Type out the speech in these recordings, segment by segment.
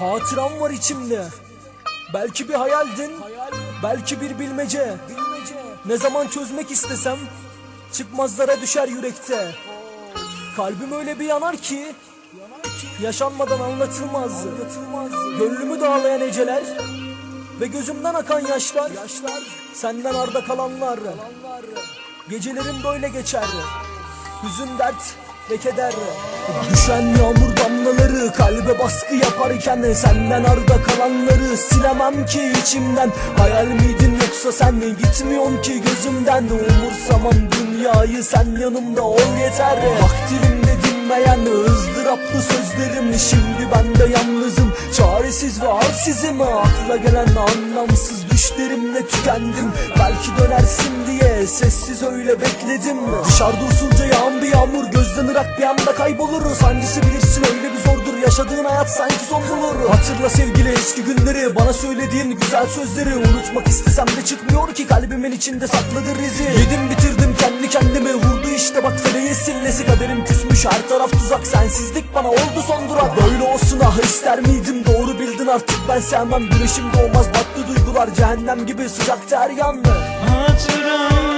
Hatıram var içimde. Belki bir hayaldin, belki bir bilmece. Ne zaman çözmek istesem çıkmazlara düşer yürekte. Kalbim öyle bir yanar ki yaşanmadan anlatılmaz. Gönlümü dağlayan eceler ve gözümden akan yaşlar. Senden arda kalanlar. Gecelerim böyle geçer. Hüzün dert ve keder Düşen yağmur damlaları kalbe baskı yaparken Senden arda kalanları silemem ki içimden. Hayal miydin yoksa sen gitmiyorsun ki gözümden. Umursamam dünyayı sen yanımda ol yeter. Vaktilimde dinmeyen ızdıraplı sözlerim. Şimdi ben de yalnızım çaresiz ve halsizim Akla gelen anlamsız düşlerimle tükendim. Belki dönersin diye sessiz öyle bekledim Dışarıda usulca yağan bir yağmur gözden ırak bir anda kaybolur. Sancısı bilirsin öyle bir zordur. Yaşadığın hayat sanki son bulur. Hatırla sevgili eski günleri. Bana söylediğin güzel sözleri. Unutmak istesem de çıkmıyor ki kalbimin içinde sakladır izi Yedim bitirdim kendi kendime. Vurdu işte bak feleğin sillesi Kaderim küsmüş her taraf tuzak. Sensizlik bana oldu son durak. Böyle olsun ah ister miydim? Doğru bildin artık. Ben sevmem Güneşim doğmaz. Battı duygular cehennem gibi sıcak ter yandı Hatıran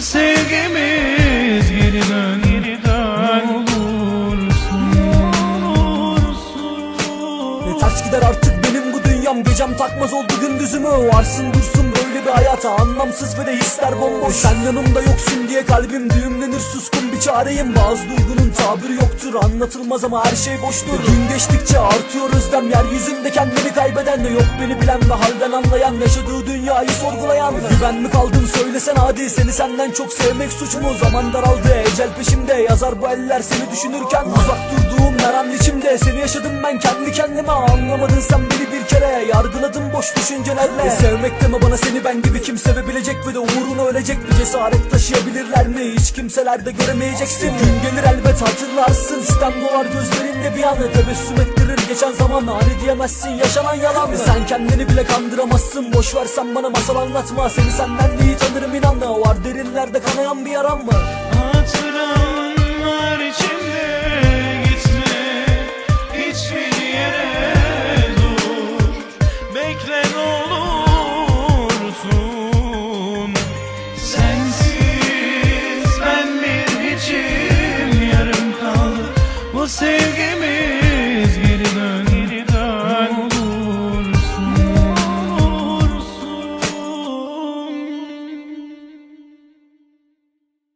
Bu sevgimiz geri dön. Geri dön. Olursun olursun. Ne ters gider artık benim bu dünyam. Gecem takmaz oldu gündüzümü. Varsın dursun böyle bir hayata Anlamsız ve de hisler bomboş. Sen yanımda yoksun diye kalbim düğümlenir Suskun bir çareyim. Bazı duygunun tabiri yoktur Anlatılmaz ama her şey boştur. Gün geçtikçe artıyor özlem Yeryüzünde kendini kaybeden de yok. Beni bilen ve halden anlayan Yaşadığı dünyayı sorgulayan. Güven mi kaldım söylesen hadi. Seni senden çok sevmek suç mu? Zaman daraldı ecel peşimde. Yazar bu eller seni düşünürken. Uzak durduğum her an içimde. Seni yaşadım ben kendi kendime. Anlamadın sen beni kere Yargıladım boş düşüncelerle. E, Sevmek deme bana seni ben gibi Kim sevebilecek ve de uğruna ölecek Bir cesaret taşıyabilirler mi? Hiç kimselerde göremeyeceksin. Gün gelir elbet hatırlarsın Sistem gözlerinde bir anda Tebessüm ettirir. Geçen zaman Hani diyemezsin yaşanan yalan Sen kendini bile kandıramazsın Boş ver sen bana masal anlatma. Seni senden iyi tanırım inan Var derinlerde kanayan bir yaram mı singing